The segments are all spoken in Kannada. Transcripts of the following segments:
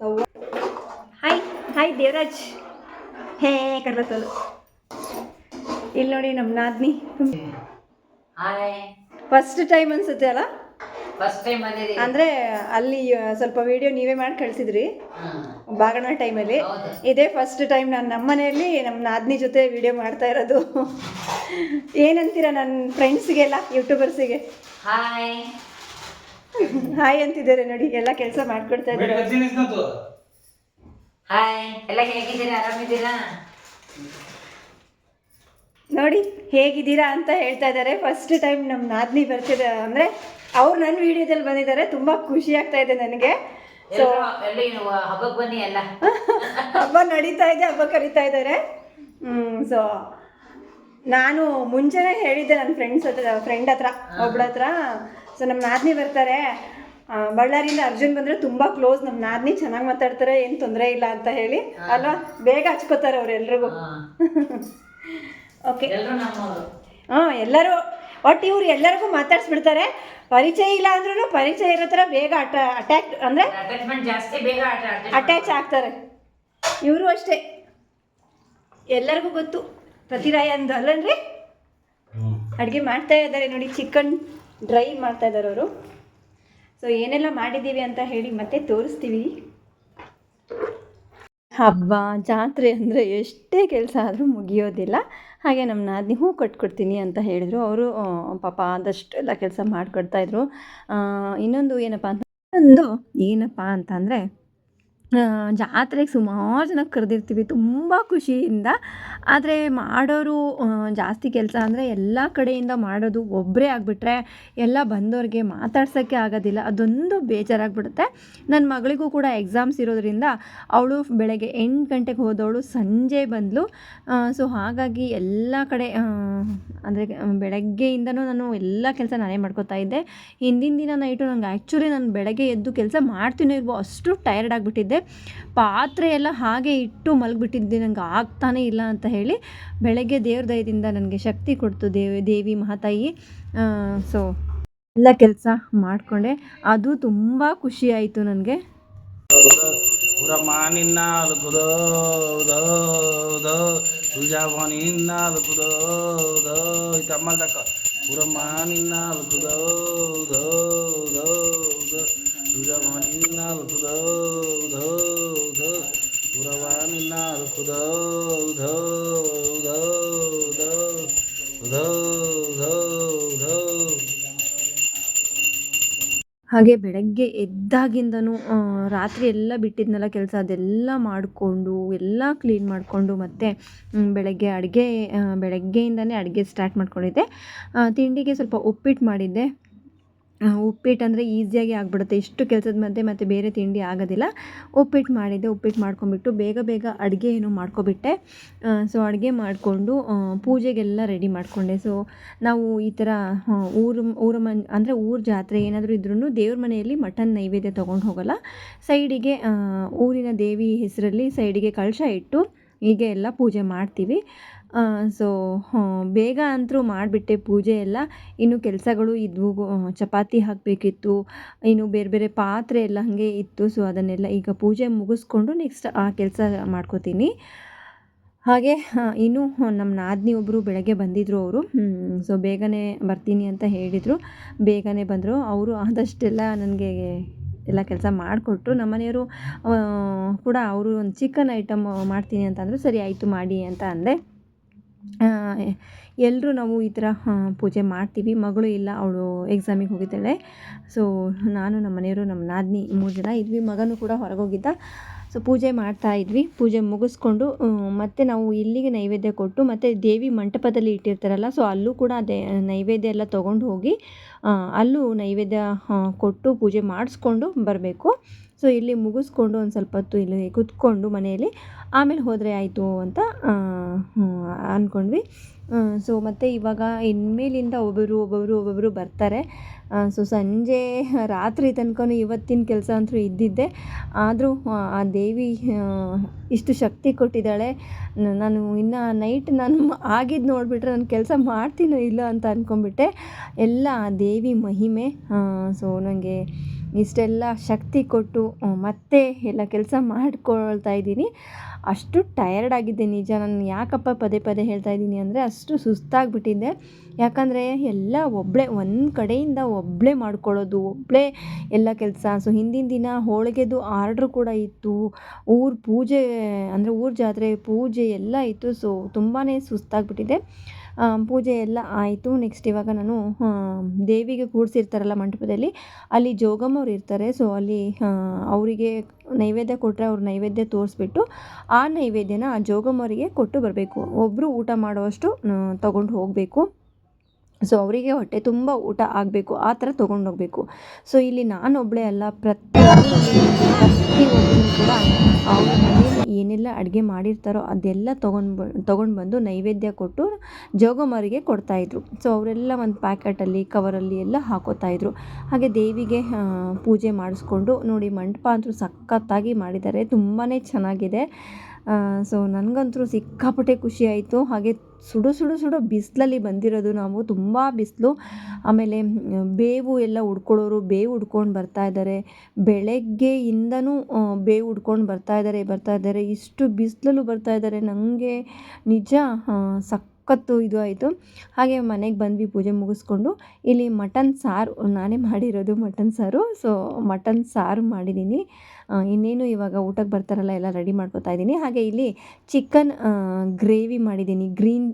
ಹಾಯ್ ಹಾಯ್ ದೇವರಾಜ್ ಹೇ ಕರ್ಲತ್ತದು ಇಲ್ಲಿ ನೋಡಿ ನಮ್ಮ ನಾದ್ನಿ. ಹಾಯ್ ಫಸ್ಟ್ ಟೈಮ್ ಅನ್ಸುತ್ತೆ ಅಲ್ಲ? ಫಸ್ಟ್ ಟೈಮ್ ಬಂದಿದ್ದೀವಿ ಅಂದರೆ ಅಲ್ಲಿ ಸ್ವಲ್ಪ ವಿಡಿಯೋ ನೀವೇ ಮಾಡಿ ಕಳಿಸಿದ್ರಿ. ಬಾಗಣ ಟೈಮಲ್ಲಿ. ಇದೇ ಫಸ್ಟ್ ಟೈಮ್ ನಾನು ನಮ್ಮ ಮನೆಯಲ್ಲಿ ನಮ್ಮ ನಾದ್ನಿ ಜೊತೆ ವಿಡಿಯೋ ಮಾಡ್ತಾ ಇರೋದು. ಏನಂತೀರಾ ನನ್ನ ಫ್ರೆಂಡ್ಸ್ಗೆಲ್ಲ ಯೂಟ್ಯೂಬರ್ಸಿಗೆ ಹಾಯ್ ಹಾಯ್ ಅಂತಿದ್ದಾರೆ ನೋಡಿ ಎಲ್ಲ ಕೆಲಸ ಮಾಡ್ಕೊಡ್ತಾ ಇದ್ದಾರೆ. ಹಾಯ್ ಎಲ್ಲ ಹೇಗಿದ್ದೀರಾ? ಆರಾಮಿದ್ದೀರಾ? ನೋಡಿ ಹೇಗಿದ್ದೀರಾ ಅಂತ ಹೇಳ್ತಾ ಇದ್ದಾರೆ. ಫಸ್ಟ್ ಟೈಮ್ ನಮ್ಮ ನಾದ್ನಿ ಬರ್ತಿದೆ ಅಂದ್ರೆ ಅವ್ರು ನನ್ನ ವಿಡಿಯೋದಲ್ಲಿ ಬಂದಿದ್ದಾರೆ. ತುಂಬಾ ಖುಷಿ ಆಗ್ತಾ ಇದೆ ನನಗೆ. ಸೊ ಹಬ್ಬಕ್ಕೆ ಬನ್ನಿ ಎಲ್ಲ. ಹಬ್ಬ ನಡೀತಾ ಇದೆ ಹಬ್ಬ ಕರೀತಾ ಇದ್ದಾರೆ. ಸೊ ನಾನು ಮುಂಚೆನೇ ಹೇಳಿದ್ದೆ ನನ್ನ ಫ್ರೆಂಡ್ಸ್ ಹತ್ರ ಫ್ರೆಂಡ್ ಹತ್ರ ಒಬ್ಳ ಹತ್ರ ಸೊ ನಮ್ಮ ನಾದಿನಿ ಬರ್ತಾರೆ. ಬಳ್ಳಾರಿಯಿಂದ ಅರ್ಜುನ್ ಬಂದ್ರೆ ತುಂಬಾ ಕ್ಲೋಸ್ ನಮ್ಮ ನಾದ್ನಿ ಚೆನ್ನಾಗಿ ಮಾತಾಡ್ತಾರೆ ಏನು ತೊಂದರೆ ಇಲ್ಲ ಅಂತ ಹೇಳಿ. ಅಲ್ವಾ? ಬೇಗ ಹಚ್ಕೋತಾರೆ ಅವ್ರು ಎಲ್ರಿಗೂ. ಓಕೆ ಹಾಂ ಎಲ್ಲರೂ. ಒಟ್ಟು ಇವ್ರು ಎಲ್ಲರಿಗೂ ಮಾತಾಡ್ಸ್ಬಿಡ್ತಾರೆ. ಪರಿಚಯ ಇಲ್ಲ ಅಂದ್ರೂ ಪರಿಚಯ ಇರೋ ಥರ ಬೇಗ ಅಟ ಅಟ್ಯಾಕ್ ಅಂದರೆ ಅಟ್ಯಾಚ್ಮೆಂಟ್ ಜಾಸ್ತಿ ಬೇಗ ಅಟ್ಯಾಚ್ ಆಗ್ತಾರೆ. ಇವರು ಅಷ್ಟೇ. ಎಲ್ಲರಿಗೂ ಗೊತ್ತು. ಪ್ರತಿರಾಯ ಅಂದು ಅಲ್ಲನ್ರಿ ಅಡುಗೆ ಮಾಡ್ತಾ ಇದ್ದಾರೆ ನೋಡಿ ಚಿಕನ್ ಡ್ರೈ ಮಾಡ್ತಾ ಇದ್ದಾರೆ ಅವರು. ಸೊ ಏನೆಲ್ಲ ಮಾಡಿದ್ದೀವಿ ಅಂತ ಹೇಳಿ ಮತ್ತೆ ತೋರಿಸ್ತೀವಿ. ಹಬ್ಬ, ಜಾತ್ರೆ ಅಂದರೆ ಎಷ್ಟೇ ಕೆಲಸ ಆದರೂ ಮುಗಿಯೋದಿಲ್ಲ. ಹಾಗೆ ನಮ್ಮ ನಾದಿನಿ ಹೂ ಕಟ್ಕೊಡ್ತೀನಿ ಅಂತ ಹೇಳಿದರು. ಅವರು ಪಾಪ ಆದಷ್ಟು ಎಲ್ಲ ಕೆಲಸ ಮಾಡಿಕೊಡ್ತಾಯಿದ್ರು ಇನ್ನೊಂದು ಏನಪ್ಪ ಅಂತ ಒಂದು ಏನಪ್ಪ ಅಂತಂದರೆ ಜಾತ್ರೆಗೆ ಸುಮಾರು ಜನ ಕರೆದಿರ್ತೀವಿ, ತುಂಬ ಖುಷಿಯಿಂದ. ಆದರೆ ಮಾಡೋರು ಜಾಸ್ತಿ ಕೆಲಸ ಅಂದರೆ ಎಲ್ಲ ಕಡೆಯಿಂದ ಮಾಡೋದು ಒಬ್ಬರೇ ಆಗಿಬಿಟ್ರೆ ಎಲ್ಲ ಬಂದವ್ರಿಗೆ ಮಾತಾಡ್ಸೋಕ್ಕೆ ಆಗೋದಿಲ್ಲ, ಅದೊಂದು ಬೇಜಾರಾಗ್ಬಿಡುತ್ತೆ. ನನ್ನ ಮಗಳಿಗೂ ಕೂಡ ಎಕ್ಸಾಮ್ಸ್ ಇರೋದ್ರಿಂದ ಅವಳು ಬೆಳಗ್ಗೆ ಎಂಟು ಗಂಟೆಗೆ ಹೋದವಳು ಸಂಜೆ ಬಂದಳು ಸೊ ಹಾಗಾಗಿ ಎಲ್ಲ ಕಡೆ ಅಂದರೆ ಬೆಳಗ್ಗೆಯಿಂದನೂ ನಾನು ಎಲ್ಲ ಕೆಲಸ ನಾನೇ ಮಾಡ್ಕೋತಾ ಇದ್ದೆ. ಹಿಂದಿನ ದಿನ ನೈಟು ನಂಗೆ ಆ್ಯಕ್ಚುಲಿ ನಾನು ಬೆಳಗ್ಗೆ ಎದ್ದು ಕೆಲಸ ಮಾಡ್ತೀನೋ ಇಲ್ವೋ ಅಷ್ಟು ಟೈರ್ಡ್ ಆಗಿಬಿಟ್ಟಿದ್ದೆ. ಪಾತ್ರೆ ಎಲ್ಲ ಹಾಗೆ ಇಟ್ಟು ಮಲಗಿಬಿಟ್ಟಿದ್ದೆ, ನಂಗೆ ಆಗ್ತಾನೆ ಇಲ್ಲ ಅಂತ ಹೇಳಿ ಬೆಳಗ್ಗೆ ದೇವ್ರ ದಯದಿಂದ ನನಗೆ ಶಕ್ತಿ ಕೊಡ್ತು ದೇವಿ ದೇವಿ ಮಹಾತಾಯಿ. ಸೊ ಎಲ್ಲ ಕೆಲಸ ಮಾಡಿಕೊಂಡೆ. ಅದು ತುಂಬ ಖುಷಿ ಆಯಿತು ನನಗೆ. ನಿನ್ನ ಹಾಗೆ ಬೆಳಗ್ಗೆ ಎದ್ದಾಗಿಂದನು ರಾತ್ರಿ ಎಲ್ಲ ಬಿಟ್ಟಿದ್ನೆಲ್ಲ ಕೆಲಸ, ಅದೆಲ್ಲ ಮಾಡಿಕೊಂಡು, ಎಲ್ಲ ಕ್ಲೀನ್ ಮಾಡಿಕೊಂಡು ಮತ್ತು ಬೆಳಗ್ಗೆ ಅಡುಗೆ ಬೆಳಗ್ಗೆಯಿಂದನೇ ಅಡುಗೆ ಸ್ಟಾರ್ಟ್ ಮಾಡ್ಕೊಂಡಿದ್ದೆ. ತಿಂಡಿಗೆ ಸ್ವಲ್ಪ ಉಪ್ಪಿಟ್ಟು ಮಾಡಿದ್ದೆ. ಉಪ್ಪಿಟ್ಟು ಅಂದರೆ ಈಸಿಯಾಗಿ ಆಗಿಬಿಡುತ್ತೆ. ಇಷ್ಟು ಕೆಲಸದ ಮಧ್ಯೆ ಮತ್ತು ಬೇರೆ ತಿಂಡಿ ಆಗೋದಿಲ್ಲ. ಉಪ್ಪಿಟ್ಟು ಮಾಡಿದ್ದೆ, ಉಪ್ಪಿಟ್ಟು ಮಾಡ್ಕೊಂಬಿಟ್ಟು ಬೇಗ ಬೇಗ ಅಡುಗೆ ಏನು ಮಾಡ್ಕೊಬಿಟ್ಟೆ. ಸೊ ಅಡುಗೆ ಮಾಡಿಕೊಂಡು ಪೂಜೆಗೆಲ್ಲ ರೆಡಿ ಮಾಡಿಕೊಂಡೆ. ಸೊ ನಾವು ಈ ಥರ ಊರು, ಊರ ಮನ್, ಅಂದರೆ ಊರ ಜಾತ್ರೆ ಏನಾದರೂ ಇದ್ರೂ ದೇವ್ರ ಮನೆಯಲ್ಲಿ ಮಟನ್ ನೈವೇದ್ಯ ತೊಗೊಂಡು ಹೋಗಲ್ಲ. ಸೈಡಿಗೆ ಊರಿನ ದೇವಿ ಹೆಸರಲ್ಲಿ ಸೈಡಿಗೆ ಕಳಶ ಇಟ್ಟು ಹೀಗೆ ಎಲ್ಲ ಪೂಜೆ ಮಾಡ್ತೀವಿ. ಸೊ ಬೇಗ ಅಂತೂ ಮಾಡಿಬಿಟ್ಟೆ ಪೂಜೆ ಎಲ್ಲ. ಇನ್ನು ಕೆಲಸಗಳು ಇದ್ವು ಚಪಾತಿ ಹಾಕಬೇಕಿತ್ತು. ಇನ್ನು ಬೇರೆ ಬೇರೆ ಪಾತ್ರೆ ಎಲ್ಲ ಹಾಗೆ ಇತ್ತು ಸೊ ಅದನ್ನೆಲ್ಲ ಈಗ ಪೂಜೆ ಮುಗಿಸ್ಕೊಂಡು ನೆಕ್ಸ್ಟ್ ಆ ಕೆಲಸ ಮಾಡ್ಕೋತೀನಿ. ಹಾಗೆ ಇನ್ನು ನಮ್ಮ ನಾದಿನಿ ಒಬ್ಬರು ಬೆಳಗ್ಗೆ ಬಂದಿದ್ದರು ಅವರು. ಸೊ ಬೇಗನೆ ಬರ್ತೀನಿ ಅಂತ ಹೇಳಿದರು. ಬೇಗನೆ ಬಂದರು. ಅವರು ಆದಷ್ಟೆಲ್ಲ ನನಗೆ ಎಲ್ಲ ಕೆಲಸ ಮಾಡಿಕೊಟ್ರು. ನಮ್ಮ ಮನೆಯವರು ಕೂಡ ಅವರು ಒಂದು ಚಿಕನ್ ಐಟಮ್ ಮಾಡ್ತೀನಿ ಅಂತಂದರು ಸರಿ, ಆಯಿತು, ಮಾಡಿ ಅಂತ ಅಂದೆ. ಎಲ್ಲರೂ ನಾವು ಈ ಥರ ಪೂಜೆ ಮಾಡ್ತೀವಿ. ಮಗಳು ಇಲ್ಲ, ಅವಳು ಎಕ್ಸಾಮಿಗೆ ಹೋಗಿದ್ದಾಳೆ. ಸೊ ನಾನು ನಮ್ಮ ಮನೆಯವರು, ನಮ್ಮ ನಾದಿನಿ ಮೂರು ಜನ ಇದ್ವಿ. ಮಗನೂ ಕೂಡ ಹೊರಗೋಗಿದ್ದ. ಸೊ ಪೂಜೆ ಮಾಡ್ತಾ ಇದ್ವಿ. ಪೂಜೆ ಮುಗಿಸ್ಕೊಂಡು ಮತ್ತು ನಾವು ಇಲ್ಲಿಗೆ ನೈವೇದ್ಯ ಕೊಟ್ಟು, ಮತ್ತು ದೇವಿ ಮಂಟಪದಲ್ಲಿ ಇಟ್ಟಿರ್ತಾರಲ್ಲ ಸೊ ಅಲ್ಲೂ ಕೂಡ ಅದೇ ನೈವೇದ್ಯ ಎಲ್ಲ ತೊಗೊಂಡು ಹೋಗಿ ಅಲ್ಲೂ ನೈವೇದ್ಯ ಕೊಟ್ಟು ಪೂಜೆ ಮಾಡಿಸ್ಕೊಂಡು ಬರಬೇಕು. ಸೊ ಇಲ್ಲಿ ಮುಗಿಸ್ಕೊಂಡು ಒಂದು ಸ್ವಲ್ಪ ಹೊತ್ತು ಇಲ್ಲಿ ಕುತ್ಕೊಂಡು ಮನೆಯಲ್ಲಿ, ಆಮೇಲೆ ಹೋದರೆ ಆಯಿತು ಅಂತ ಅಂದ್ಕೊಂಡ್ವಿ ಸೊ ಮತ್ತು ಇವಾಗ ಇನ್ಮೇಲಿಂದ ಒಬ್ಬರು ಒಬ್ಬೊಬ್ಬರು ಒಬ್ಬೊಬ್ಬರು ಬರ್ತಾರೆ. ಸೊ ಸಂಜೆ ರಾತ್ರಿ ತನಕ ಇವತ್ತಿನ ಕೆಲಸ ಅಂತೂ ಇದ್ದಿದ್ದೆ. ಆದರೂ, ಆ ದೇವಿ ಇಷ್ಟು ಶಕ್ತಿ ಕೊಟ್ಟಿದ್ದಾಳೆ. ನಾನು ಇನ್ನು ನೈಟ್ ನಾನು ಆಗಿದ್ದು ನೋಡಿಬಿಟ್ರೆ ನಾನು ಕೆಲಸ ಮಾಡ್ತೀನೋ ಇಲ್ಲ ಅಂತ ಅಂದ್ಕೊಂಡ್ಬಿಟ್ಟೆ ಎಲ್ಲ ಆ ದೇವಿ ಮಹಿಮೆ. ಸೊ ನನಗೆ ಇಷ್ಟೆಲ್ಲ ಶಕ್ತಿ ಕೊಟ್ಟು ಮತ್ತೆ ಎಲ್ಲ ಕೆಲಸ ಮಾಡ್ಕೊಳ್ತಾ ಇದ್ದೀನಿ. ಅಷ್ಟು ಟಯರ್ಡ್ ಆಗಿದ್ದೆ ನಿಜ. ನಾನು ಯಾಕಪ್ಪ ಪದೇ ಪದೇ ಹೇಳ್ತಾ ಇದ್ದೀನಿ ಅಂದರೆ ಅಷ್ಟು ಸುಸ್ತಾಗಿಬಿಟ್ಟಿದ್ದೆ. ಯಾಕಂದರೆ ಎಲ್ಲ ಒಬ್ಬಳೇ ಒಂದು ಕಡೆಯಿಂದ ಒಬ್ಬಳೇ ಮಾಡ್ಕೊಳ್ಳೋದು ಒಬ್ಬಳೇ ಎಲ್ಲ ಕೆಲಸ. ಸೊ ಹಿಂದಿನ ದಿನ ಹೋಳಿಗೆದು ಆರ್ಡ್ರ್ ಕೂಡ ಇತ್ತು. ಊರ ಪೂಜೆ, ಅಂದರೆ ಊರ ಜಾತ್ರೆ ಪೂಜೆ ಎಲ್ಲ ಇತ್ತು. ಸೊ ತುಂಬಾ ಸುಸ್ತಾಗಿಬಿಟ್ಟಿದೆ ಪೂಜೆ ಎಲ್ಲ ಆಯಿತು. ನೆಕ್ಸ್ಟ್ ಇವಾಗ ನಾನು ದೇವಿಗೆ ಕೂಡಿಸಿರ್ತಾರಲ್ಲ ಮಂಟಪದಲ್ಲಿ, ಅಲ್ಲಿ ಜೋಗಮ್ಮವ್ರು ಇರ್ತಾರೆ. ಸೊ ಅಲ್ಲಿ ಅವರಿಗೆ ನೈವೇದ್ಯ ಕೊಟ್ಟರೆ ಅವ್ರ ನೈವೇದ್ಯ ತೋರಿಸ್ಬಿಟ್ಟು, ಆ ನೈವೇದ್ಯನ ಆ ಜೋಗಮ್ಮವರಿಗೆ ಕೊಟ್ಟು ಬರಬೇಕು. ಒಬ್ಬರು ಊಟ ಮಾಡುವಷ್ಟು ತೊಗೊಂಡು ಹೋಗಬೇಕು. ಸೊ ಅವರಿಗೆ ಹೊಟ್ಟೆ ತುಂಬ ಊಟ ಆಗಬೇಕು, ಆ ಥರ ತೊಗೊಂಡು ಹೋಗಬೇಕು ಸೊ ಇಲ್ಲಿ ನಾನೊಬ್ಬಳೇ ಅಲ್ಲ ಪ್ರತಿಯೊಬ್ಬರು ಪ್ರತಿಯೊಬ್ಬರು ಕೂಡ ಅವ್ರ ಮನೇಲಿ ಏನೆಲ್ಲ ಅಡುಗೆ ಮಾಡಿರ್ತಾರೋ ಅದೆಲ್ಲ ತೊಗೊಂಡು ತೊಗೊಂಡು ಬಂದು ನೈವೇದ್ಯ ಕೊಟ್ಟು ಜೋಗಮ್ಮರಿಗೆ ಕೊಡ್ತಾಯಿದ್ರು ಸೊ ಅವರೆಲ್ಲ ಒಂದು ಪ್ಯಾಕೆಟಲ್ಲಿ, ಕವರಲ್ಲಿ ಎಲ್ಲ ಹಾಕೋತಾಯಿದ್ರು ಹಾಗೆ ದೇವಿಗೆ ಪೂಜೆ ಮಾಡಿಸ್ಕೊಂಡು ನೋಡಿ, ಮಂಟಪ ಅಂತೂ ಸಖತ್ತಾಗಿ ಮಾಡಿದ್ದಾರೆ ತುಂಬಾ ಚೆನ್ನಾಗಿದೆ. ಸೊ ನನಗಂತೂ ಸಿಕ್ಕಾಪಟ್ಟೆ ಖುಷಿ ಆಯಿತು. ಹಾಗೆ ಸುಡು ಸುಡು ಸುಡು ಬಿಸಿಲಲ್ಲಿ ಬಂದಿರೋದು ನಾವು ತುಂಬ ಬಿಸಿಲು. ಆಮೇಲೆ ಬೇವು ಎಲ್ಲ ಉಡ್ಕೊಳ್ಳೋರು ಬೇವು ಉಡ್ಕೊಂಡು ಬರ್ತಾ ಇದ್ದಾರೆ. ಬೆಳಗ್ಗೆಯಿಂದನೂ ಬೇವು ಉಡ್ಕೊಂಡು ಬರ್ತಾ ಇದ್ದಾರೆ ಬರ್ತಾ ಇದ್ದಾರೆ. ಇಷ್ಟು ಬಿಸಿಲಲ್ಲೂ ಬರ್ತಾ ಇದ್ದಾರೆ. ನನಗೆ ನಿಜ ಸಕ್ಕತ್ತು ಸಖತ್ತು ಇದು ಆಯಿತು. ಹಾಗೆ ಮನೆಗೆ ಬಂದ್ವಿ, ಪೂಜೆ ಮುಗಿಸ್ಕೊಂಡು. ಇಲ್ಲಿ ಮಟನ್ ಸಾರು, ನಾನೇ ಮಾಡಿರೋದು ಮಟನ್ ಸಾರು. ಸೊ ಮಟನ್ ಸಾರು ಮಾಡಿದ್ದೀನಿ. ಇನ್ನೇನು ಇವಾಗ ಊಟಕ್ಕೆ ಬರ್ತಾರಲ್ಲ, ಎಲ್ಲ ರೆಡಿ ಮಾಡ್ಕೊತಾ ಇದ್ದೀನಿ. ಹಾಗೆ ಇಲ್ಲಿ ಚಿಕನ್ ಗ್ರೇವಿ ಮಾಡಿದ್ದೀನಿ ಗ್ರೀನ್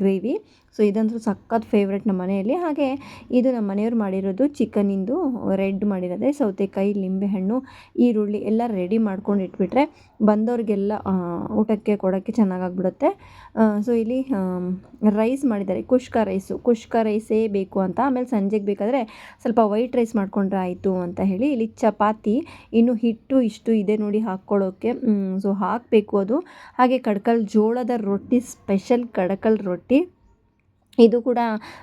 ಗ್ರೇವಿ ಸೊ ಇದಂತೂ ಸಖತ್ ಫೇವ್ರೆಟ್ ನಮ್ಮ ಮನೆಯಲ್ಲಿ. ಹಾಗೆ ಇದು ನಮ್ಮ ಮನೆಯವ್ರು ಮಾಡಿರೋದು ಚಿಕನಿಂದು ರೆಡ್ ಮಾಡಿರೋದೇ. ಸೌತೆಕಾಯಿ ಲಿಂಬೆಹಣ್ಣು ಈರುಳ್ಳಿ ಎಲ್ಲ ರೆಡಿ ಮಾಡ್ಕೊಂಡು ಇಟ್ಬಿಟ್ರೆ ಬಂದವ್ರಿಗೆಲ್ಲ ಊಟಕ್ಕೆ ಕೊಡೋಕ್ಕೆ ಚೆನ್ನಾಗಾಗ್ಬಿಡುತ್ತೆ. ಸೊ ಇಲ್ಲಿ ರೈಸ್ ಮಾಡಿದ್ದಾರೆ. ಕುಷ್ಕ ರೈಸು ಕುಷ್ಕ ರೈಸೇ ಬೇಕು ಅಂತ. ಆಮೇಲೆ ಸಂಜೆಗೆ ಬೇಕಾದರೆ ಸ್ವಲ್ಪ ವೈಟ್ ರೈಸ್ ಮಾಡಿಕೊಂಡ್ರೆ ಆಯಿತು ಅಂತ ಹೇಳಿ ಇಲ್ಲಿ ಚಪಾತಿ, ಇನ್ನು ಹಿಟ್ಟು ಇಷ್ಟು ಇದೆ ನೋಡಿ ಹಾಕ್ಕೊಳ್ಳೋಕ್ಕೆ ಸೊ ಹಾಕಬೇಕು ಅದು. ಹಾಗೆ ಕಡ್ಕಲ್ ಜೋಳದ ರೊಟ್ಟಿ ಸ್ಪೆಷಲ್ ಕಡಕಲ್ ರೊಟ್ಟಿ. ಇದು ಕೂಡ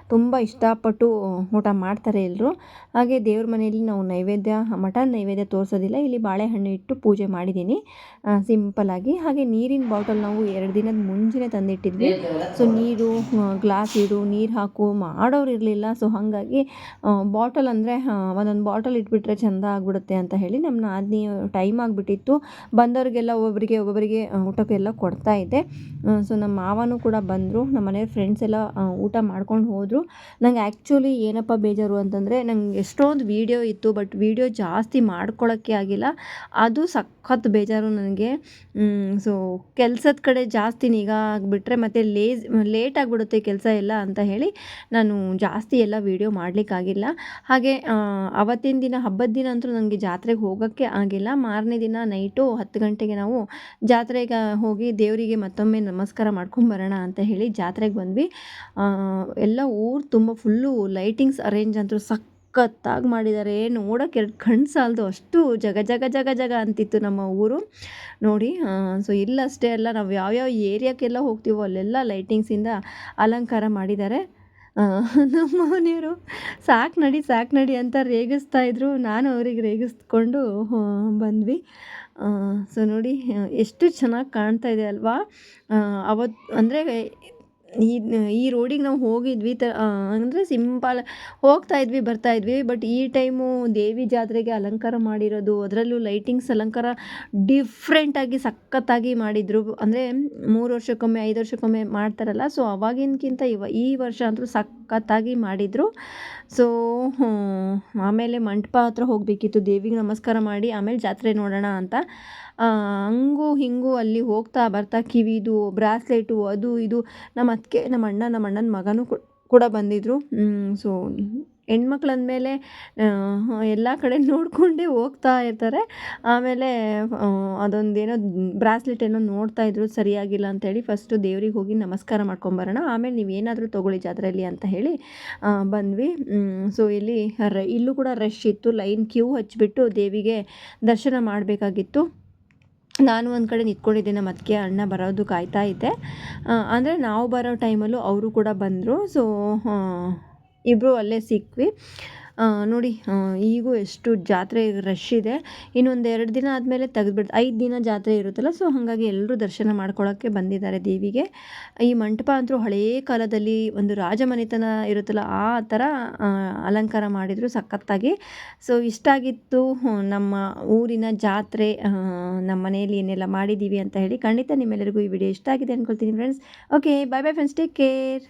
ತುಂಬ ಇಷ್ಟಪಟ್ಟು ಊಟ ಮಾಡ್ತಾರೆ ಎಲ್ಲರೂ ಹಾಗೆ ದೇವ್ರ ಮನೆಯಲ್ಲಿ ನಾವು ನೈವೇದ್ಯ, ಮಟನ್ ನೈವೇದ್ಯ ತೋರಿಸೋದಿಲ್ಲ. ಇಲ್ಲಿ ಬಾಳೆಹಣ್ಣು ಇಟ್ಟು ಪೂಜೆ ಮಾಡಿದ್ದೀನಿ. ಸಿಂಪಲ್ಲಾಗಿ ಹಾಗೆ ನೀರಿನ ಬಾಟಲ್ ನಾವು ಎರಡು ದಿನದ ಮುಂಚೆನೇ ತಂದಿಟ್ಟಿದ್ವಿ. ಸೊ, ನೀರು ಗ್ಲಾಸ್ ಇಡು, ನೀರು ಹಾಕು ಮಾಡೋರು ಇರಲಿಲ್ಲ. ಸೊ, ಹಾಗಾಗಿ ಬಾಟಲ್ ಅಂದರೆ ಒಂದೊಂದು ಬಾಟಲ್ ಇಟ್ಬಿಟ್ರೆ ಚೆಂದ ಆಗಿಬಿಡುತ್ತೆ ಅಂತ ಹೇಳಿ ನಮ್ಮ ನಾದಿನಿ ಟೈಮ್ ಆಗಿಬಿಟ್ಟಿತ್ತು. ಬಂದವರಿಗೆಲ್ಲ ಒಬ್ಬೊಬ್ಬರಿಗೆ ಒಬ್ಬೊಬ್ಬರಿಗೆ ಊಟಕ್ಕೆಲ್ಲ ಕೊಡ್ತಾ ಇದ್ದೆ. ಸೊ, ನಮ್ಮ ಮಾವನೂ ಕೂಡ ಬಂದರು. ನಮ್ಮ ಮನೆಯವ್ರ ಫ್ರೆಂಡ್ಸ್ ಎಲ್ಲ ಊಟ ಮಾಡ್ಕೊಂಡು ಹೋದರು. ನಂಗೆ ಆ್ಯಕ್ಚುಲಿ ಏನಪ್ಪ ಬೇಜಾರು ಅಂತಂದರೆ ನಂಗೆ ಎಷ್ಟೊಂದು ವೀಡಿಯೋ ಇತ್ತು ಬಟ್ ವೀಡಿಯೋ ಜಾಸ್ತಿ ಮಾಡ್ಕೊಳ್ಳೋಕ್ಕೆ ಆಗಿಲ್ಲ. ಅದು ಸಖತ್ ಬೇಜಾರು ನನಗೆ. ಸೊ ಕೆಲಸದ ಕಡೆ ಜಾಸ್ತಿ ನಿಗಾ ಆಗಿಬಿಟ್ರೆ ಮತ್ತು ಲೇಸ್ ಲೇಟ್ ಆಗಿಬಿಡುತ್ತೆ ಕೆಲಸ ಎಲ್ಲ ಅಂತ ಹೇಳಿ ನಾನು ಜಾಸ್ತಿ ಎಲ್ಲ ವೀಡಿಯೋ ಮಾಡಲಿಕ್ಕಾಗಿಲ್ಲ ಹಾಗೆ ಅವತ್ತಿನ ದಿನ, ಹಬ್ಬದ ದಿನ ಅಂತೂ ನನಗೆ ಜಾತ್ರೆಗೆ ಹೋಗೋಕ್ಕೆ ಆಗಿಲ್ಲ. ಮಾರನೇ ದಿನ ನೈಟು ಹತ್ತು ಗಂಟೆಗೆ ನಾವು ಜಾತ್ರೆಗೆ ಹೋಗಿ ದೇವರಿಗೆ ಮತ್ತೊಮ್ಮೆ ನಮಸ್ಕಾರ ಮಾಡ್ಕೊಂಡು ಬರೋಣ ಅಂತ ಹೇಳಿ ಜಾತ್ರೆಗೆ ಬಂದ್ವಿ. ಎಲ್ಲ ಊರು ತುಂಬ ಫುಲ್ಲು ಲೈಟಿಂಗ್ಸ್ ಅರೇಂಜ್ ಅಂತೂ ಸಖತ್ತಾಗಿ ಮಾಡಿದ್ದಾರೆ. ನೋಡೋಕೆ ಎರಡು ಕಣ್ಣು ಸಾಲದು ಅಷ್ಟು ಜಗ ಜಗ ಜಗ ಜಗ ಅಂತಿತ್ತು ನಮ್ಮ ಊರು. ನೋಡಿ ಸೊ ಇಲ್ಲಷ್ಟೇ ಅಲ್ಲ, ನಾವು ಯಾವ್ಯಾವ ಏರಿಯಾಕ್ಕೆಲ್ಲ ಹೋಗ್ತೀವೋ ಅಲ್ಲೆಲ್ಲ ಲೈಟಿಂಗ್ಸಿಂದ ಅಲಂಕಾರ ಮಾಡಿದ್ದಾರೆ. ನಮ್ಮ ಮನೆಯವರು ಸಾಕು ನಡಿ ಸಾಕು ನಡಿ ಅಂತ ರೇಗಿಸ್ತಾ ಇದ್ರು. ನಾನು ಅವ್ರಿಗೆ ರೇಗಿಸ್ಕೊಂಡು ಬಂದ್ವಿ. ಸೊ ನೋಡಿ, ಎಷ್ಟು ಚೆನ್ನಾಗಿ ಕಾಣ್ತಾ ಇದೆ ಅಲ್ವಾ? ಅವತ್ತು ಅಂದರೆ ಈ ಈ ರೋಡಿಗೆ ನಾವು ಹೋಗಿದ್ವಿ ತ ಅಂದರೆ ಸಿಂಪಲ್ ಹೋಗ್ತಾ ಇದ್ವಿ, ಬರ್ತಾ ಇದ್ವಿ ಬಟ್ ಈ ಟೈಮು ದೇವಿ ಜಾತ್ರೆಗೆ ಅಲಂಕಾರ ಮಾಡಿರೋದು, ಅದರಲ್ಲೂ ಲೈಟಿಂಗ್ಸ್ ಅಲಂಕಾರ ಡಿಫ್ರೆಂಟಾಗಿ ಸಖತ್ತಾಗಿ ಮಾಡಿದರು. ಅಂದರೆ ಮೂರು ವರ್ಷಕ್ಕೊಮ್ಮೆ, ಐದು ವರ್ಷಕ್ಕೊಮ್ಮೆ ಮಾಡ್ತಾರಲ್ಲ ಸೊ ಅವಾಗಿನಕ್ಕಿಂತ ಇವ, ಈ ವರ್ಷ ಅಂತೂ ಸಖತ್ತಾಗಿ ಮಾಡಿದರು. ಸೊ ಆಮೇಲೆ ಮಂಟಪ ಹತ್ರ ಹೋಗಬೇಕಿತ್ತು, ದೇವಿಗೆ ನಮಸ್ಕಾರ ಮಾಡಿ, ಆಮೇಲೆ ಜಾತ್ರೆ ನೋಡೋಣ ಅಂತ. ಹಂಗೂ ಹಿಂಗೂ ಅಲ್ಲಿ ಹೋಗ್ತಾ ಬರ್ತಾ ಕಿವಿದು, ಬ್ರಾಸ್ಲೆಟು ಅದು ಇದು. ನಮ್ಮ ಅತ್ತಿಗೆ, ನಮ್ಮ ಅಣ್ಣ, ನಮ್ಮ ಅಣ್ಣನ ಮಗನೂ ಕೂಡ ಬಂದಿದ್ದರು ಸೊ ಹೆಣ್ಮಕ್ಳು ಅಂದಮೇಲೆ ಎಲ್ಲ ಕಡೆ ನೋಡಿಕೊಂಡೇ ಹೋಗ್ತಾ ಇರ್ತಾರೆ. ಆಮೇಲೆ ಅದೊಂದೇನೋ ಬ್ರಾಸ್ಲೆಟ್ ಏನೋ ನೋಡ್ತಾ ಇದ್ರು, ಸರಿಯಾಗಿಲ್ಲ ಅಂತೇಳಿ ಫಸ್ಟು ದೇವ್ರಿಗೆ ಹೋಗಿ ನಮಸ್ಕಾರ ಮಾಡ್ಕೊಂಬರೋಣ, ಆಮೇಲೆ ನೀವೇನಾದರೂ ತೊಗೊಳ್ಳಿ ಜಾತ್ರೆಯಲ್ಲಿ ಅಂತ ಹೇಳಿ ಬಂದ್ವಿ. ಸೊ ಇಲ್ಲಿ ರ, ಇಲ್ಲೂ ಕೂಡ ರಶ್ ಇತ್ತು, ಲೈನ್ ಕ್ಯೂ ಹಚ್ಚಿಬಿಟ್ಟು ದೇವಿಗೆ ದರ್ಶನ ಮಾಡಬೇಕಾಗಿತ್ತು. ನಾನು ಒಂದು ಕಡೆ ನಿಂತ್ಕೊಂಡಿದ್ದೆ, ನಮ್ಮ ಅತ್ತಿಗೆ ಅಣ್ಣ ಬರೋದು ಕಾಯ್ತಾ ಇದ್ದೆ ಅಂದರೆ ನಾವು ಬರೋ ಟೈಮಲ್ಲೂ ಅವರು ಕೂಡ ಬಂದರು. ಸೊ ಇಬ್ಬರು ಅಲ್ಲೇ ಸಿಕ್ವಿ. ನೋಡಿ ಈಗೂ ಎಷ್ಟು ಜಾತ್ರೆ ರಶ್ ಇದೆ. ಇನ್ನೊಂದು ಎರಡು ದಿನ ಆದಮೇಲೆ ತೆಗೆದ್ಬಿಡ್ ಐದು ದಿನ ಜಾತ್ರೆ ಇರುತ್ತಲ್ಲ ಸೊ ಹಾಗಾಗಿ ಎಲ್ಲರೂ ದರ್ಶನ ಮಾಡ್ಕೊಳ್ಳೋಕ್ಕೆ ಬಂದಿದ್ದಾರೆ ದೇವಿಗೆ. ಈ ಮಂಟಪ ಅಂತೂ ಹಳೆಯ ಕಾಲದಲ್ಲಿ ಒಂದು ರಾಜಮನೆತನ ಇರುತ್ತಲ್ಲ, ಆ ಥರ ಅಲಂಕಾರ ಮಾಡಿದರು ಸಖತ್ತಾಗಿ. ಸೊ ಇಷ್ಟ ಆಗಿತ್ತು ನಮ್ಮ ಊರಿನ ಜಾತ್ರೆ ನಮ್ಮ ಮನೆಯಲ್ಲಿ ಏನೆಲ್ಲ ಮಾಡಿದ್ದೀವಿ ಅಂತ ಹೇಳಿ ಖಂಡಿತ ನಿಮ್ಮೆಲ್ಲರಿಗೂ ಈ ವಿಡಿಯೋ ಇಷ್ಟ ಆಗಿದೆ ಅಂದ್ಕೊಳ್ತೀನಿ friends okay bye bye friends take care